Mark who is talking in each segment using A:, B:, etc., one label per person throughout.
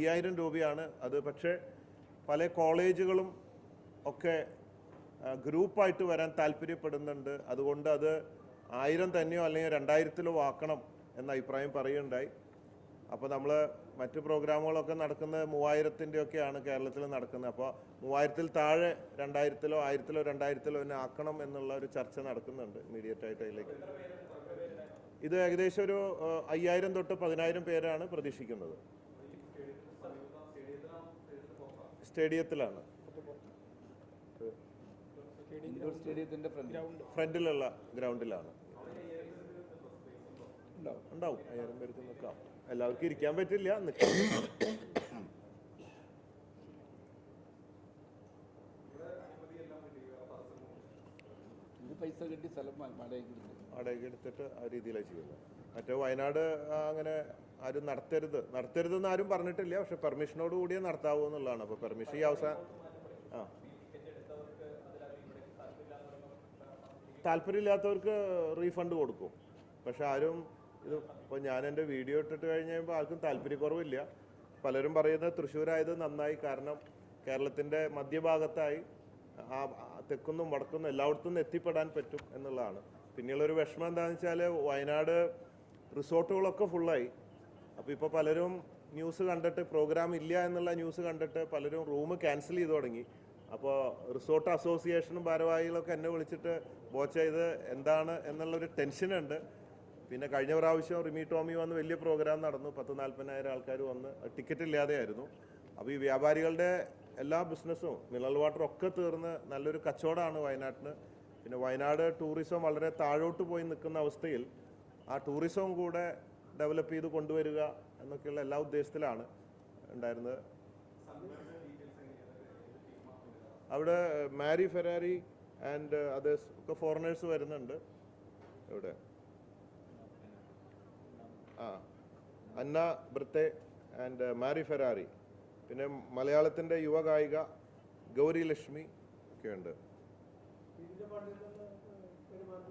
A: അയ്യായിരം രൂപയാണ് അത്. പക്ഷേ പല കോളേജുകളും ഒക്കെ ഗ്രൂപ്പായിട്ട് വരാൻ താല്പര്യപ്പെടുന്നുണ്ട്. അതുകൊണ്ട് അത് ആയിരം തന്നെയോ അല്ലെങ്കിൽ രണ്ടായിരത്തിലോ ആക്കണം എന്ന അഭിപ്രായം പറയുകയുണ്ടായി. അപ്പോൾ നമ്മൾ മറ്റു പ്രോഗ്രാമുകളൊക്കെ നടക്കുന്നത് മൂവായിരത്തിന്റെയൊക്കെയാണ് കേരളത്തിൽ നടക്കുന്നത്. അപ്പോൾ മൂവായിരത്തിൽ താഴെ രണ്ടായിരത്തിലോ ആയിരത്തിലോ രണ്ടായിരത്തിലോ തന്നെ ആക്കണം എന്നുള്ള ഒരു ചർച്ച നടക്കുന്നുണ്ട് ഇമീഡിയറ്റ് ആയിട്ട് അതിലേക്ക്. ഇത് ഏകദേശം ഒരു അയ്യായിരം തൊട്ട് പതിനായിരം പേരാണ് പ്രതീക്ഷിക്കുന്നത്. സ്റ്റേഡിയത്തിലാണ്. ഫ്രണ്ടിലുള്ള ഗ്രൗണ്ടിലാണ്.
B: ഉണ്ടാവും.
A: അയ്യായിരം പേർക്ക് നിൽക്കാം. എല്ലാവർക്കും ഇരിക്കാൻ പറ്റില്ല. നിൽക്കാം.
B: പൈസ കിട്ടി സ്ഥലം വാടകയ്ക്ക്
A: എടുത്തിട്ട്. ആ രീതിയിലാണ് ചെയ്യുന്നത്. മറ്റേ വയനാട് അങ്ങനെ ആരും നടത്തരുത്. നടത്തരുതെന്ന് ആരും പറഞ്ഞിട്ടില്ല. പക്ഷെ പെർമിഷനോട് കൂടിയേ നടത്താവൂ എന്നുള്ളതാണ്. അപ്പോൾ പെർമിഷൻ ഈ അവസാനം ആ. താല്പര്യമില്ലാത്തവർക്ക് റീഫണ്ട് കൊടുക്കും. പക്ഷെ ആരും ഇത് ഇപ്പോൾ ഞാൻ എന്റെ വീഡിയോ ഇട്ടിട്ട് കഴിഞ്ഞ് കഴിയുമ്പോൾ ആർക്കും താല്പര്യക്കുറവില്ല. പലരും പറയുന്നത് തൃശ്ശൂരായത് നന്നായി. കാരണം കേരളത്തിന്റെ മധ്യഭാഗത്തായി ആ തെക്കുന്നും വടക്കുന്നും എല്ലായിടത്തും എത്തിപ്പെടാൻ പറ്റും എന്നുള്ളതാണ്. പിന്നെയുള്ളൊരു വിഷമം എന്താണെന്ന് വെച്ചാൽ വയനാട് റിസോർട്ടുകളൊക്കെ ഫുള്ളായി അപ്പോൾ ഇപ്പോൾ പലരും ന്യൂസ് കണ്ടിട്ട് പ്രോഗ്രാം ഇല്ല എന്നുള്ള ന്യൂസ് കണ്ടിട്ട് പലരും റൂം ക്യാൻസൽ ചെയ്തു തുടങ്ങി. അപ്പോൾ റിസോർട്ട് അസോസിയേഷനും ഭാരവാഹികളൊക്കെ എന്നെ വിളിച്ചിട്ട് ബോച്ച ഇത് എന്താണ് എന്നുള്ളൊരു ടെൻഷനുണ്ട് പിന്നെ കഴിഞ്ഞ പ്രാവശ്യം റിമി ടോമി വന്ന് വലിയ പ്രോഗ്രാം നടന്നു. പത്ത് നാൽപ്പതിനായിരം ആൾക്കാർ വന്ന് ടിക്കറ്റ് ഇല്ലാതെയായിരുന്നു. അപ്പോൾ ഈ വ്യാപാരികളുടെ എല്ലാ ബിസിനസ്സും മിനറൽ വാട്ടർ ഒക്കെ തീർന്ന് നല്ലൊരു കച്ചവടമാണ് വയനാട്ടിന്. പിന്നെ വയനാട് ടൂറിസം വളരെ താഴോട്ട് പോയി നിൽക്കുന്ന അവസ്ഥയിൽ ആ ടൂറിസവും കൂടെ ഡെവലപ്പ് ചെയ്ത് കൊണ്ടുവരിക എന്നൊക്കെയുള്ള എല്ലാ ഉദ്ദേശത്തിലാണ് ഉണ്ടായിരുന്നത്. അവിടെ മാരി ഫെറാരി ആൻഡ് അതേഴ്സ് ഒക്കെ ഫോറിനേഴ്സ് വരുന്നുണ്ട്. ഇവിടെ ആ അന്ന ബ്രത്തെ ആൻഡ് മാരി ഫെറാറി പിന്നെ മലയാളത്തിന്റെ യുവഗായിക ഗൗരി ലക്ഷ്മി ഒക്കെയുണ്ട്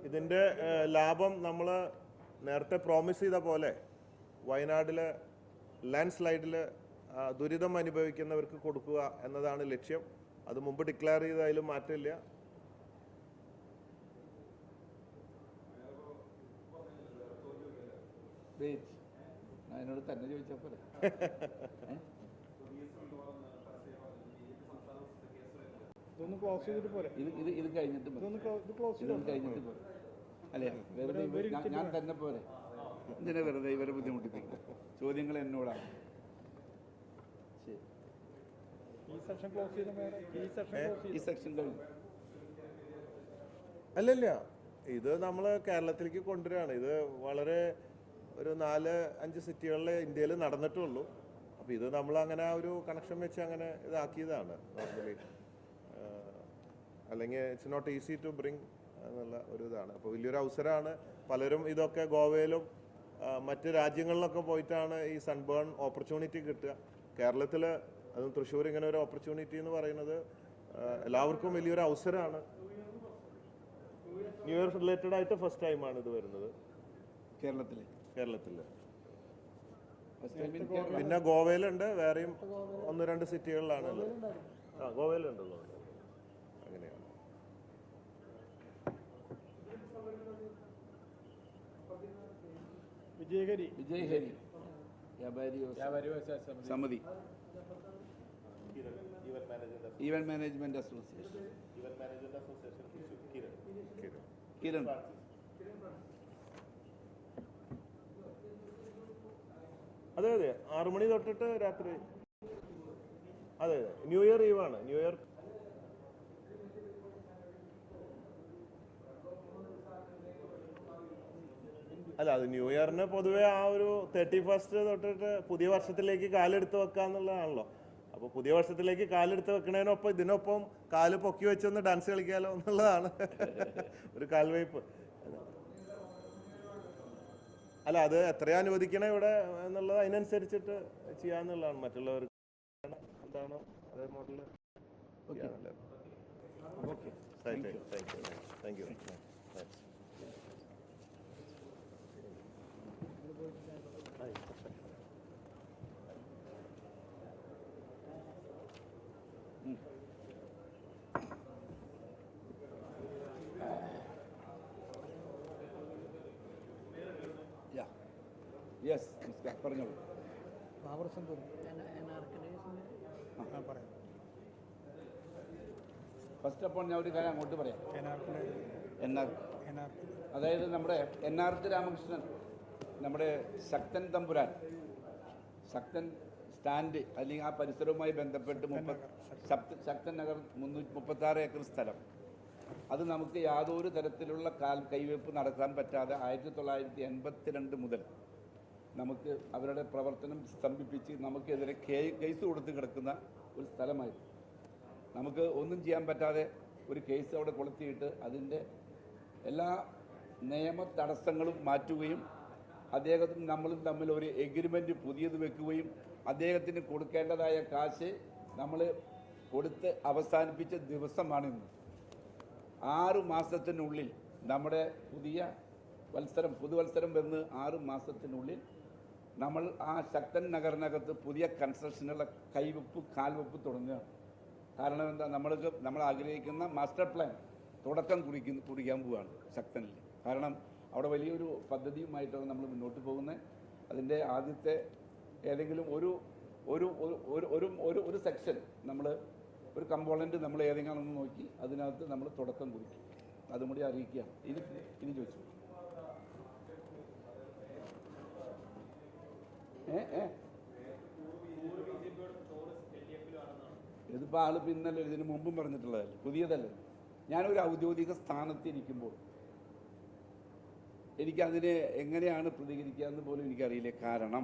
A: ഇതിന്റെ ലാഭം നമ്മൾ നേരത്തെ പ്രോമിസ് ചെയ്ത പോലെ വയനാട്ടിൽ ലാൻഡ് സ്ലൈഡിൽ ദുരിതം അനുഭവിക്കുന്നവർക്ക് കൊടുക്കുക എന്നതാണ് ലക്ഷ്യം. അത് മുമ്പ് ഡിക്ലെയർ ചെയ്തതിലും മാറ്റമില്ല.
B: എന്നോട് തന്നെ ചോദിച്ചാൽ പോലെ
C: ഇതൊന്ന് ക്ലോസ് ചെയ്തിട്ട് പോരെ.
B: ഇത് ഇത് ഇത് കഴിഞ്ഞിട്ട്.
C: ഇതൊന്ന് ഇത് ക്ലോസ് ചെയ്ത്?
B: കഴിഞ്ഞിട്ട് പോരെ. അല്ലേ ഞാൻ- ഞാൻ തന്നെ പോരെ. എന്തിനാ വെറുതെ ഇവരെ ബുദ്ധിമുട്ടിപ്പിക്കും. ചോദ്യങ്ങൾ എന്നോടാണ്.
C: ഈ
B: സെക്ഷൻ
A: അല്ലല്ല ഇത് നമ്മൾ കേരളത്തിലേക്ക് കൊണ്ടുവരികയാണ്. ഇത് വളരെ ഒരു നാല് അഞ്ച് സിറ്റികളിൽ ഇന്ത്യയിൽ നടന്നിട്ടുള്ളൂ. അപ്പോൾ ഇത് നമ്മൾ അങ്ങനെ ആ ഒരു കണക്ഷൻ വെച്ച് അങ്ങനെ ഇതാക്കിയതാണ് നോർമലി അല്ലെങ്കിൽ it's not easy to bring എന്നുള്ള ഒരു ഇതാണ്. അപ്പോൾ വലിയൊരു അവസരമാണ്. പലരും ഇതൊക്കെ ഗോവയിലും മറ്റ് രാജ്യങ്ങളിലൊക്കെ പോയിട്ടാണ് ഈ സൺബേൺ ഓപ്പർച്യൂണിറ്റി കിട്ടുക. കേരളത്തിൽ അതും തൃശ്ശൂർ ഇങ്ങനെ ഒരു ഓപ്പർച്യൂണിറ്റി എന്ന് പറയുന്നത് എല്ലാവർക്കും വലിയൊരു അവസരമാണ്. ന്യൂ ഇയർ റിലേറ്റഡ് ആയിട്ട് ഫസ്റ്റ് ടൈമാണ് ഇത് വരുന്നത്. കേരളത്തിൽ
B: കേരളത്തിൽ
A: പിന്നെ ഗോവയിലുണ്ട് വേറെയും ഒന്ന് രണ്ട് സിറ്റികളിലാണ് ഉള്ളത് ആ ഗോവയിലുണ്ടല്ലോ.
B: വ്യാപാരി സമിതി. ഇവന്റ് മാനേജ്മെന്റ് അസോസിയേഷൻ കിരൺ
A: അതെ അതെ. ആറുമണി തൊട്ടിട്ട് രാത്രി. അതെ അതെ. New year new year new year അല്ല അത് ന്യൂ ഇയറിന് പൊതുവെ ആ ഒരു തേർട്ടി ഫസ്റ്റ് തൊട്ടിട്ട് പുതിയ വർഷത്തിലേക്ക് കാലെടുത്ത് വെക്കാന്നുള്ളതാണല്ലോ അപ്പൊ പുതിയ വർഷത്തിലേക്ക് കാലെടുത്ത് വെക്കണതിനൊപ്പം ഇതിനൊപ്പം കാൽ പൊക്കി വെച്ചൊന്ന് ഡാൻസ് കളിക്കാലോ എന്നുള്ളതാണ് ഒരു കാൽവയ്പ് അല്ല അത് എത്രയാ അനുവദിക്കണേ ഇവിടെ എന്നുള്ളത് അതിനനുസരിച്ചിട്ട് ചെയ്യാന്നുള്ളതാണ് മറ്റുള്ളവർക്ക് എന്താണോ അതേ model ചെയ്യാനല്ലേ?
B: Okay
A: thank you thank you thank you
B: yes പറഞ്ഞോളൂ ഫസ്റ്റ് അപ്പോൾ ഞാൻ ഒരു കാര്യം അങ്ങോട്ട് പറയാം. എൻ ആർ അതായത് നമ്മുടെ എൻ ആർ ടി രാമകൃഷ്ണൻ. നമ്മുടെ ശക്തൻ തമ്പുരാൻ ശക്തൻ സ്റ്റാൻഡ് അല്ലെങ്കിൽ ആ പരിസരവുമായി ബന്ധപ്പെട്ട് മുപ്പത് ശക്തൻ നഗർ മുന്നൂറ്റി മുപ്പത്തി ആറ് ഏക്കർ സ്ഥലം. അത് നമുക്ക് യാതൊരു തരത്തിലുള്ള കാൽ കൈവയ്പ് നടത്താൻ പറ്റാതെ ആയിരത്തി തൊള്ളായിരത്തി എൺപത്തിരണ്ട് മുതൽ നമുക്ക് അവരുടെ പ്രവർത്തനം സ്തംഭിപ്പിച്ച് നമുക്കെതിരെ കേ- കേസ് കൊടുത്ത് കിടക്കുന്ന ഒരു സ്ഥലമായിരുന്നു. നമുക്ക് ഒന്നും ചെയ്യാൻ പറ്റാതെ ഒരു കേസ് അവിടെ കൊളുത്തിയിട്ട് അതിന്റെ എല്ലാ നിയമ തടസ്സങ്ങളും മാറ്റുകയും അദ്ദേഹവും നമ്മളും തമ്മിൽ ഒരു എഗ്രിമെന്റ് പുതിയത് വെക്കുകയും അദ്ദേഹത്തിന് കൊടുക്കേണ്ടതായ കാശ് നമ്മൾ കൊടുത്ത് അവസാനിപ്പിച്ച ദിവസമാണ് ഇന്ന്. ആറ് മാസത്തിനുള്ളിൽ നമ്മുടെ പുതിയ വത്സരം പുതുവത്സരം വന്ന് ആറ് മാസത്തിനുള്ളിൽ നമ്മൾ ആ ശക്തൻ നഗറിനകത്ത് പുതിയ കൺസ്ട്രക്ഷനുള്ള കൈവെപ്പ് കാൽവെപ്പ് തുടങ്ങുകയാണ്. കാരണം എന്താ? നമ്മൾക്ക് നമ്മൾ ആഗ്രഹിക്കുന്ന മാസ്റ്റർ പ്ലാൻ തുടക്കം കുറിക്കുന്ന കുറിക്കാൻ പോവുകയാണ് ശക്തനിൽ. കാരണം അവിടെ വലിയൊരു പദ്ധതിയുമായിട്ടാണ് നമ്മൾ മുന്നോട്ട് പോകുന്നത്. അതിന്റെ ആദ്യത്തെ ഏതെങ്കിലും ഒരു ഒരു ഒരു- ഒരു ഒരു സെക്ഷൻ നമ്മൾ ഒരു കമ്പോണന്റ് നമ്മൾ ഏതെങ്കിലും ഒന്ന് നോക്കി അതിനകത്ത് നമ്മൾ തുടക്കം കുറിക്കും. അതും കൂടി അറിയിക്കുക ഇനി ഇനി ചോദിച്ചു. ഏ ഏ? ഇതിപ്പോൾ ആൾ പിന്നല്ലോ ഇതിന് മുമ്പും പറഞ്ഞിട്ടുള്ളതല്ലേ? പുതിയതല്ലേ? ഞാനൊരു ഔദ്യോഗിക സ്ഥാനത്തിരിക്കുമ്പോൾ എനിക്കതിന് എങ്ങനെയാണ് പ്രതികരിക്കുക എന്ന് പോലും എനിക്കറിയില്ല. കാരണം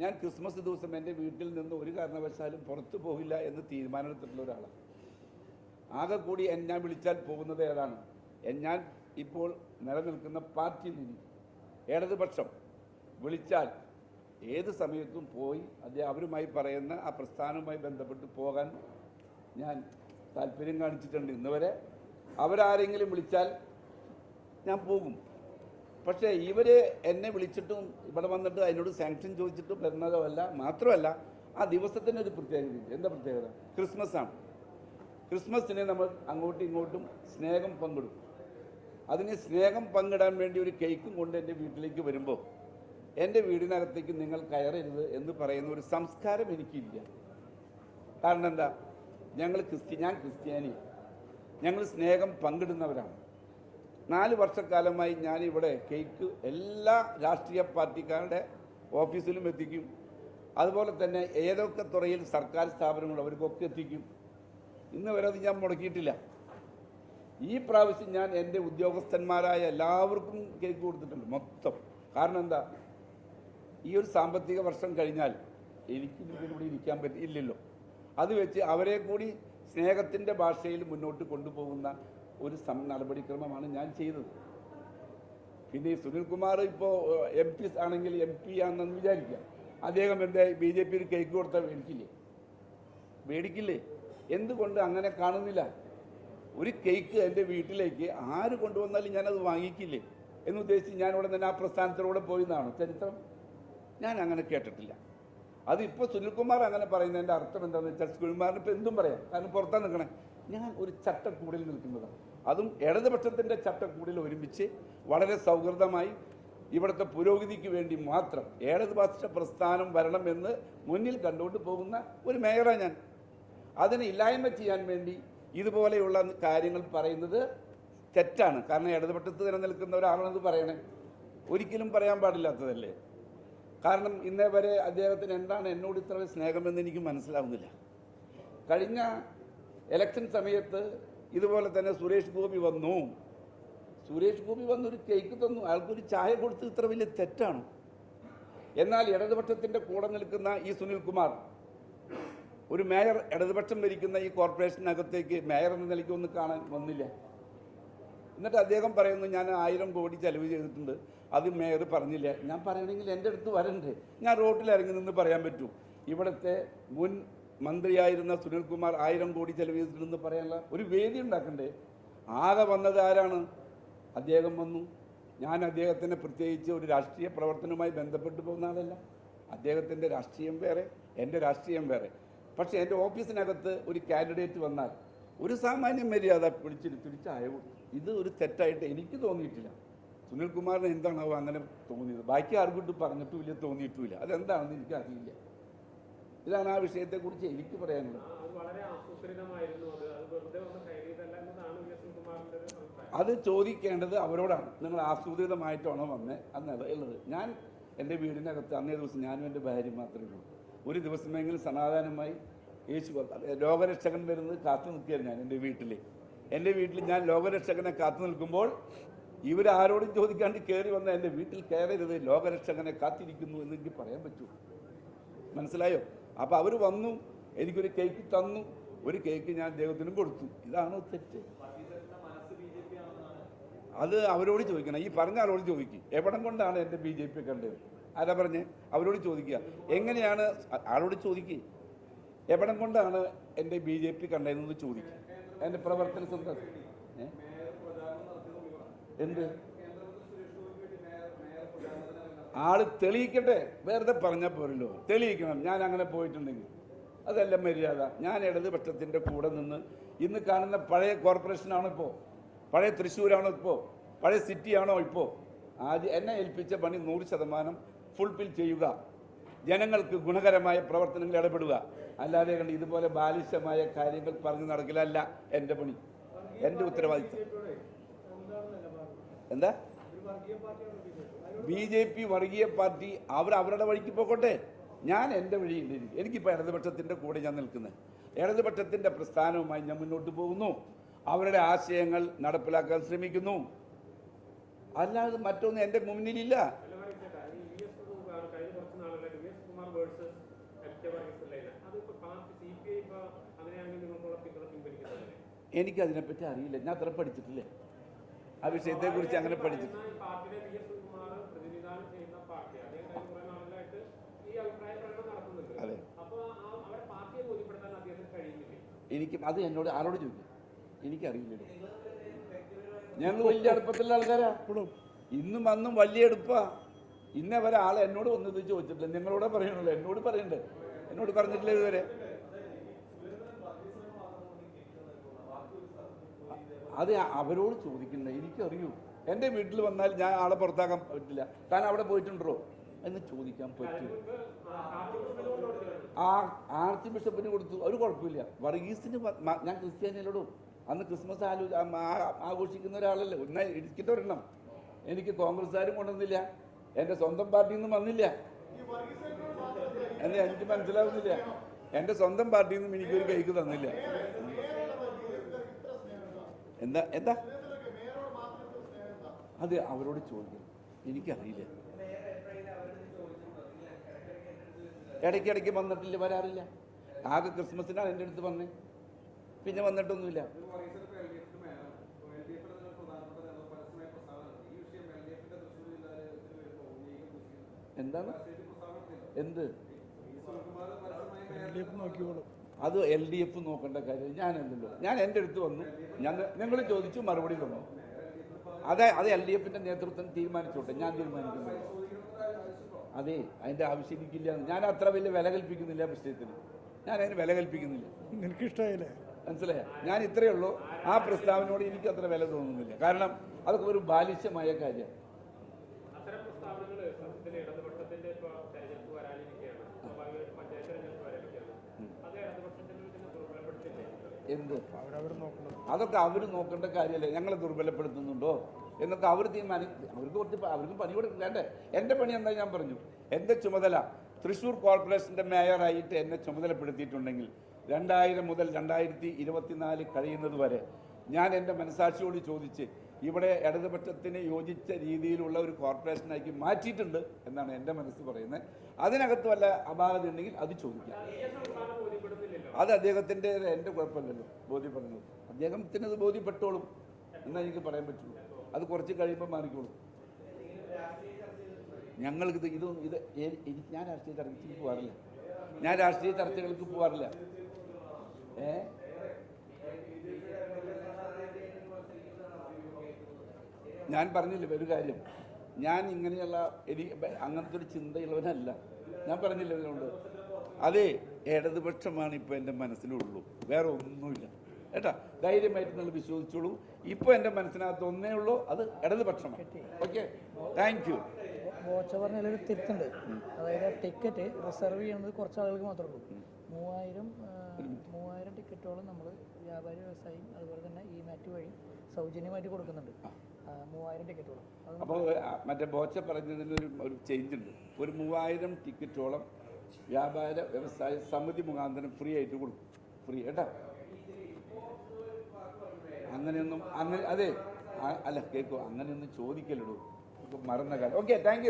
B: ഞാൻ ക്രിസ്മസ് ദിവസം എന്റെ വീട്ടിൽ നിന്ന് ഒരു കാരണവശാലും പുറത്തു പോകില്ല എന്ന് തീരുമാനമെടുത്തിട്ടുള്ള ഒരാളാണ്. ആകെ കൂടി എന്നെ വിളിച്ചാൽ പോകുന്നത് ഏതാണ്? ഞാൻ ഇപ്പോൾ നിലനിൽക്കുന്ന പാർട്ടിയിൽ നിന്ന് ഇടതുപക്ഷം വിളിച്ചാൽ ഏത് സമയത്തും പോയി അത് അവരുമായി പറയുന്ന ആ പ്രസ്ഥാനവുമായി ബന്ധപ്പെട്ട് പോകാൻ ഞാൻ താല്പര്യം കാണിച്ചിട്ടുണ്ട്. ഇന്നുവരെ അവരാരെങ്കിലും വിളിച്ചാൽ ഞാൻ പോകും. പക്ഷേ ഇവർ എന്നെ വിളിച്ചിട്ടും ഇവിടെ വന്നിട്ട് അതിനോട് സാങ്ഷൻ ചോദിച്ചിട്ടും വരുന്നതല്ല. മാത്രമല്ല ആ ദിവസത്തിന്റെ ഒരു പ്രത്യേകത എന്താ പ്രത്യേകത? ക്രിസ്മസ് ആണ് ക്രിസ്മസിനെ നമ്മൾ അങ്ങോട്ടും ഇങ്ങോട്ടും സ്നേഹം പങ്കിടും. അതിന് സ്നേഹം പങ്കിടാൻ വേണ്ടി ഒരു കേക്കും കൊണ്ട് എന്റെ വീട്ടിലേക്ക് വരുമ്പോൾ എന്റെ വീടിനകത്തേക്ക് നിങ്ങൾ കയറരുത് എന്ന് പറയുന്ന ഒരു സംസ്കാരം എനിക്കില്ല. കാരണം എന്താ? ഞങ്ങൾ ക്രിസ്ത്യ ഞാൻ ക്രിസ്ത്യാനിയാണ്. ഞങ്ങൾ സ്നേഹം പങ്കിടുന്നവരാണ്. നാല് വർഷക്കാലമായി ഞാനിവിടെ കേക്ക് എല്ലാ രാഷ്ട്രീയ പാർട്ടിക്കാരുടെ ഓഫീസിലും എത്തിക്കും. അതുപോലെ തന്നെ ഏതൊക്കെ തുറയിൽ സർക്കാർ സ്ഥാപനങ്ങൾ അവർക്കൊക്കെ എത്തിക്കും. ഇന്ന് വരെ അത് ഞാൻ മുടക്കിയിട്ടില്ല. ഈ പ്രാവശ്യം ഞാൻ എന്റെ ഉദ്യോഗസ്ഥന്മാരായ എല്ലാവർക്കും കേക്ക് കൊടുത്തിട്ടുണ്ട് മൊത്തം. കാരണം എന്താ? ഈ ഒരു സാമ്പത്തിക വർഷം കഴിഞ്ഞാൽ എനിക്ക് ഇവിടെ ഇരിക്കാൻ പറ്റില്ലല്ലോ അത് വെച്ച് അവരെ കൂടി സ്നേഹത്തിന്റെ ഭാഷയിൽ മുന്നോട്ട് കൊണ്ടുപോകുന്ന ഒരു സം നടപടിക്രമമാണ് ഞാൻ ചെയ്തത്. പിന്നെ ഈ സുനിൽകുമാർ ഇപ്പോൾ എം പി ആണെങ്കിൽ എം പി ആണെന്ന് വിചാരിക്കുക അദ്ദേഹം എന്റെ ബി ജെ പിയിൽ കേക്ക് കൊടുത്താൽ മേടിക്കില്ലേ? മേടിക്കില്ലേ? എന്തുകൊണ്ട് അങ്ങനെ കാണുന്നില്ല? ഒരു കേക്ക് എന്റെ വീട്ടിലേക്ക് ആര് കൊണ്ടുവന്നാലും ഞാനത് വാങ്ങിക്കില്ലേ? എന്ന് ഉദ്ദേശിച്ച് ഞാൻ ഉടൻ തന്നെ ആ പ്രസ്ഥാനത്തിലൂടെ പോയി എന്നാണ് ചരിത്രം. ഞാൻ അങ്ങനെ കേട്ടിട്ടില്ല. അതിപ്പോൾ സുനിൽകുമാർ അങ്ങനെ പറയുന്നതിന്റെ അർത്ഥം എന്താണെന്ന് വെച്ചാൽ സുനിൽകുമാറിന് ഇപ്പോൾ എന്തും പറയാം. കാരണം പുറത്താ നിൽക്കണേ. ഞാൻ ഒരു ചട്ടക്കൂടിൽ നിൽക്കുന്നതാണ്. അതും ഇടതുപക്ഷത്തിന്റെ ചട്ടക്കൂടിൽ ഒരുമിച്ച് വളരെ സൗഹൃദമായി ഇവിടുത്തെ പുരോഗതിക്ക് വേണ്ടി മാത്രം ഇടതുപക്ഷ പ്രസ്ഥാനം വരണമെന്ന് മുന്നിൽ കണ്ടുകൊണ്ട് പോകുന്ന ഒരു മേയറാണ് ഞാൻ. അതിനെ ഇല്ലായ്മ ചെയ്യാൻ വേണ്ടി ഇതുപോലെയുള്ള കാര്യങ്ങൾ പറയുന്നത് തെറ്റാണ്. കാരണം ഇടതുപക്ഷത്ത് നിലനിൽക്കുന്ന ഒരാളാണത് പറയണേ. ഒരിക്കലും പറയാൻ പാടില്ലാത്തതല്ലേ? കാരണം ഇന്നേ വരെ അദ്ദേഹത്തിന് എന്താണ് എന്നോട് ഇത്ര സ്നേഹമെന്ന് എനിക്ക് മനസ്സിലാവുന്നില്ല. കഴിഞ്ഞ ഇലക്ഷൻ സമയത്ത് ഇതുപോലെ തന്നെ സുരേഷ് ഗോപി വന്നു. സുരേഷ് ഗോപി വന്നൊരു കേക്ക് തന്നു. അയാൾക്കൊരു ചായ കൊടുത്ത് ഇത്ര വലിയ തെറ്റാണ്? എന്നാൽ ഇടതുപക്ഷത്തിന്റെ കൂടെ നിൽക്കുന്ന ഈ സുനിൽകുമാർ ഒരു മേയർ ഇടതുപക്ഷം ഭരിക്കുന്ന ഈ കോർപ്പറേഷനകത്തേക്ക് മേയർ എന്ന നിലയ്ക്ക് ഒന്ന് കാണാൻ വന്നില്ല. എന്നിട്ട് അദ്ദേഹം പറയുന്നു ഞാൻ ആയിരം കോടി ചെലവ് ചെയ്തിട്ടുണ്ട്. അത് മേയർ പറഞ്ഞില്ല. ഞാൻ പറയണമെങ്കിൽ എന്റെ അടുത്ത് വരണ്ടേ? ഞാൻ റോട്ടിൽ ഇറങ്ങി നിന്ന് പറയാൻ പറ്റൂ. ഇവിടുത്തെ മുൻ മന്ത്രിയായിരുന്ന സുനിൽകുമാർ ആയിരം കോടി ചെലവ് ചെയ്തിട്ടുണ്ടെന്ന് പറയാനുള്ള ഒരു വേദി ഉണ്ടാക്കണ്ടേ? ആകെ വന്നത് ആരാണ്? അദ്ദേഹം വന്നു. ഞാൻ അദ്ദേഹത്തിനെ പ്രത്യേകിച്ച് ഒരു രാഷ്ട്രീയ പ്രവർത്തനവുമായി ബന്ധപ്പെട്ട് പോകുന്ന ആളല്ല. അദ്ദേഹത്തിന്റെ രാഷ്ട്രീയം വേറെ എന്റെ രാഷ്ട്രീയം വേറെ. പക്ഷേ എന്റെ ഓഫീസിനകത്ത് ഒരു കാൻഡിഡേറ്റ് വന്നാൽ ഒരു സാമാന്യ മര്യാദ പിടിച്ചിരുത്തി ചായ ഇത് ഒരു തെറ്റായിട്ട് എനിക്ക് തോന്നിയിട്ടില്ല. സുനിൽകുമാറിന് എന്താണോ അങ്ങനെ തോന്നിയത്? ബാക്കി ആർക്കും പറഞ്ഞിട്ടുമില്ല തോന്നിയിട്ടുമില്ല അതെന്താണെന്ന് എനിക്കറിയില്ല. ഇതാണ് ആ വിഷയത്തെക്കുറിച്ച് എനിക്ക് പറയാനുള്ളത്.
D: അത്
B: ചോദിക്കേണ്ടത് അവരോടാണ്. നിങ്ങൾ ആസൂത്രിതമായിട്ടാണോ വന്നേ? അന്നത് ഉള്ളത്. ഞാൻ എന്റെ വീടിനകത്ത് അന്നേ ദിവസം ഞാനും എന്റെ ഭാര്യ മാത്രമേ ഉള്ളൂ. ഒരു ദിവസമെങ്കിലും സമാധാനമായി യേശു ലോകരക്ഷകൻ വരുന്നത് കാത്തു നിൽക്കുകയാണ് ഞാൻ എന്റെ വീട്ടിൽ എന്റെ വീട്ടിൽ ഞാൻ ലോകരക്ഷകനെ കാത്തു നിൽക്കുമ്പോൾ ഇവരാരോടും ചോദിക്കാണ്ട് കയറി വന്ന എന്റെ വീട്ടിൽ കയറരുത്. ലോകരക്ഷകനെ കാത്തിരിക്കുന്നു എന്ന് എനിക്ക് പറയാൻ പറ്റൂ. മനസ്സിലായോ? അപ്പോൾ അവർ വന്നു എനിക്കൊരു കേക്ക് തന്നു ഒരു കേക്ക് ഞാൻ ദൈവത്തിനും കൊടുത്തു. ഇതാണ് തെറ്റ്? അത് അവരോട് ചോദിക്കണം. ഈ പറഞ്ഞ ആളോട് ചോദിക്കും. എവിടം കൊണ്ടാണ് എന്റെ ബി ജെ പി കണ്ടത്? ആരാ പറഞ്ഞ്? അവരോട് ചോദിക്കുക. എങ്ങനെയാണ്? ആളോട് ചോദിക്കുക എവിടം കൊണ്ടാണ് എന്റെ ബി ജെ പി കണ്ടതെന്ന് ചോദിക്കുക എന്റെ പ്രവർത്തന സന്ദർഭം. എന്ത്? ആൾ തെളിയിക്കട്ടെ? വെറുതെ പറഞ്ഞാൽ പോരല്ലോ. തെളിയിക്കണം. ഞാൻ അങ്ങനെ പോയിട്ടുണ്ടെങ്കിൽ. അതല്ല മര്യാദ. ഞാൻ ഇടതുപക്ഷത്തിന്റെ കൂടെ നിന്ന് ഇന്ന് കാണുന്ന പഴയ കോർപ്പറേഷനാണോ ഇപ്പോൾ പഴയ തൃശ്ശൂരാണോ ഇപ്പോൾ പഴയ സിറ്റിയാണോ ഇപ്പോൾ ആദ്യം എന്നെ ഏൽപ്പിച്ച പണി നൂറ് ശതമാനം ഫുൾഫിൽ ചെയ്യുക. ജനങ്ങൾക്ക് ഗുണകരമായ പ്രവർത്തനങ്ങൾ ഇടപെടുക. അല്ലാതെ കണ്ട് ഇതുപോലെ ബാലിശമായ കാര്യങ്ങൾ പറഞ്ഞു നടക്കില്ല എന്റെ പണി. എന്റെ ഉത്തരവാദിത്തം. എന്താ? ബി ജെ പി വർഗീയ പാർട്ടി അവർ അവരുടെ വഴിക്ക് പോകട്ടെ. ഞാൻ എന്റെ വഴിയിൽ എനിക്കിപ്പോൾ ഇടതുപക്ഷത്തിന്റെ കൂടെ ഞാൻ നിൽക്കുന്നത് ഇടതുപക്ഷത്തിന്റെ പ്രസ്ഥാനവുമായി ഞാൻ മുന്നോട്ട് പോകുന്നു. അവരുടെ ആശയങ്ങൾ നടപ്പിലാക്കാൻ ശ്രമിക്കുന്നു. അല്ലാതെ മറ്റൊന്നും എന്റെ മുന്നിലില്ല. എനിക്കതിനെപ്പറ്റി അറിയില്ല. ഞാൻ അത്ര പഠിച്ചിട്ടില്ലേ. ആ വിഷയത്തെക്കുറിച്ച് അങ്ങനെ പഠിച്ചിട്ടില്ല. അതെ. എനിക്ക് അത് എന്നോട് ആരോട് ചോദിക്കും? എനിക്കറിയില്ല ഞങ്ങൾ വലിയ എടുപ്പത്തിലുള്ള ആൾക്കാരാ. ഇന്നും അന്നും വലിയ എടുപ്പാ ഇന്നേ വരെ ആളെ എന്നോട് ഒന്നും ഇത് ചോദിച്ചിട്ടില്ല. നിങ്ങളോടെ പറയണല്ലോ എന്നോട് പറയണ്ടേ? എന്നോട് പറഞ്ഞിട്ടില്ല ഇതുവരെ. അത് അവരോട് ചോദിക്കണ്ട. എനിക്കറിയൂ. എന്റെ വീട്ടിൽ വന്നാൽ ഞാൻ ആളെ പുറത്താക്കാൻ പറ്റില്ല. താൻ അവിടെ പോയിട്ടുണ്ടോ? എന്ന് ചോദിക്കാൻ പറ്റും. ആ ആർച്ച് ബിഷപ്പിന് കൊടുത്തു. ഒരു കുഴപ്പമില്ല. വർഗീസിന് ഞാൻ ക്രിസ്ത്യാനികളോടും അന്ന് ക്രിസ്മസ് ആലോ ആഘോഷിക്കുന്ന ഒരാളല്ലേ. ഒന്നാ ഇരിക്കട്ടെ ഒരെണ്ണം. എനിക്ക് കോൺഗ്രസ്സുകാരും കൊണ്ടുവന്നില്ല. എന്റെ സ്വന്തം പാർട്ടിയിൽ നിന്നും വന്നില്ല. എന്നെ എനിക്ക് മനസ്സിലാവുന്നില്ല. എന്റെ സ്വന്തം പാർട്ടിയിൽ നിന്നും എനിക്കൊരു കൈക്ക് തന്നില്ല. എന്താ എന്താ? അത് അവരോട് ചോദിക്കണം എനിക്കറിയില്ല. ഇടയ്ക്കിടയ്ക്ക് വന്നിട്ടില്ല വരാറില്ല. ആകെ ക്രിസ്മസിനാണ് എന്റെ അടുത്ത് വന്നേ. പിന്നെ വന്നിട്ടൊന്നുമില്ല. എന്താണ്? എന്ത്? അത് എൽ ഡി എഫ് നോക്കേണ്ട കാര്യം. ഞാനല്ലല്ലോ. ഞാൻ എന്റെ അടുത്ത് വന്നു. ഞാൻ ഞങ്ങൾ ചോദിച്ചു മറുപടി തന്നു. അതെ അത് എൽ ഡി എഫിന്റെ നേതൃത്വം തീരുമാനിച്ചോട്ടെ. ഞാൻ തീരുമാനിക്കുന്നു അതെ അതിന്റെ ആവശ്യം എനിക്കില്ല ഞാൻ അത്ര വലിയ വില കൽപ്പിക്കുന്നില്ല വിഷയത്തിന് ഞാൻ അതിന് വില കൽപ്പിക്കുന്നില്ല.
C: നിനക്ക് ഇഷ്ടമായില്ലേ
B: മനസ്സിലായ? ഞാൻ ഇത്രയേ ഉള്ളൂ. ആ പ്രസ്താവനയോട് എനിക്ക് അത്ര വില തോന്നുന്നില്ല. കാരണം അതൊക്കെ ഒരു ബാലിശ്യമായ കാര്യം. എന്ത്? അതൊക്കെ അവർ നോക്കേണ്ട കാര്യമല്ലേ? ഞങ്ങളെ ദുർബലപ്പെടുത്തുന്നുണ്ടോ? എന്നൊക്കെ അവർ തീരുമാനി അവർക്ക് കുറച്ച് അവർക്ക് പണി കൊടുക്കും വേണ്ടേ? എന്റെ പണി എന്താ ഞാൻ പറഞ്ഞു. എന്റെ ചുമതല തൃശ്ശൂർ കോർപ്പറേഷന്റെ മേയറായിട്ട് എന്നെ ചുമതലപ്പെടുത്തിയിട്ടുണ്ടെങ്കിൽ രണ്ടായിരം മുതൽ രണ്ടായിരത്തി ഇരുപത്തിനാല് കഴിയുന്നത് വരെ ഞാൻ എന്റെ മനസാക്ഷിയോട് ചോദിച്ച് ഇവിടെ ഇടതുപക്ഷത്തിന് യോജിച്ച രീതിയിലുള്ള ഒരു കോർപ്പറേഷനാക്കി മാറ്റിയിട്ടുണ്ട് എന്നാണ് എന്റെ മനസ്സ് പറയുന്നത്. അതിനകത്ത് വല്ല അപാകത ഉണ്ടെങ്കിൽ അത് ചോദിക്കാം. അത് അദ്ദേഹത്തിന്റെ എന്റെ കുഴപ്പമില്ലല്ലോ ബോധ്യപ്പെടുന്നത് അദ്ദേഹത്തിന് അത് ബോധ്യപ്പെട്ടോളും എന്നാ എനിക്ക് പറയാൻ പറ്റുള്ളൂ. അത് കുറച്ച് കഴിയുമ്പോൾ മാറിക്കോളും. ഞങ്ങൾക്ക് ഇത് ഇത് ഞാൻ രാഷ്ട്രീയ ചർച്ചയ്ക്ക് പോകാറില്ല ഞാൻ രാഷ്ട്രീയ ചർച്ചകൾക്ക് പോകാറില്ല ഏ? ഞാൻ പറഞ്ഞില്ലേ ഒരു കാര്യം. ഞാൻ ഇങ്ങനെയുള്ള എനിക്ക് അങ്ങനത്തെ ഒരു ചിന്തയുള്ളവനല്ല. ഞാൻ പറഞ്ഞില്ല ഇതിനോട് അതെ ഇടതുപക്ഷമാണ് ഇപ്പോൾ എന്റെ മനസ്സിലുള്ളൂ. വേറെ ഒന്നുമില്ല. കേട്ടാ? ധൈര്യമായിട്ട് നിങ്ങൾ വിശ്വസിച്ചോളൂ. ഇപ്പോൾ എന്റെ മനസ്സിനകത്ത് ഒന്നേ ഉള്ളൂ അത് ഇടതുപക്ഷമാണ്. ഓക്കെ താങ്ക് യു
E: വോച്ച പറഞ്ഞതിലൊരു തിരുത്തുണ്ട് അതായത് ടിക്കറ്റ് റിസർവ് ചെയ്യുന്നത് കുറച്ച് ആളുകൾക്ക് മാത്രമേ ഉള്ളൂ. മൂവായിരം മൂവായിരം ടിക്കറ്റോളം നമ്മൾ വ്യാപാരി വ്യവസായി അതുപോലെ തന്നെ ഈ മാറ്റ് വഴി സൗജന്യമായിട്ട് കൊടുക്കുന്നുണ്ട്. മൂവായിരം ടിക്കറ്റോളം.
B: അപ്പോൾ മറ്റേ ബോച്ച പറഞ്ഞതിന് ഒരു ഒരു ചേഞ്ച് ഉണ്ട്. ഒരു മൂവായിരം ടിക്കറ്റോളം വ്യാപാര വ്യവസായ സമിതി മുഖാന്തരം ഫ്രീ ആയിട്ട് കൊടുക്കും. ഫ്രീ കേട്ടോ? അങ്ങനെയൊന്നും അങ്ങനെ അതെ അല്ല കേൾക്കൂ അങ്ങനെയൊന്നും ചോദിക്കലുള്ളൂ മറന്ന കാലം ഓക്കെ താങ്ക്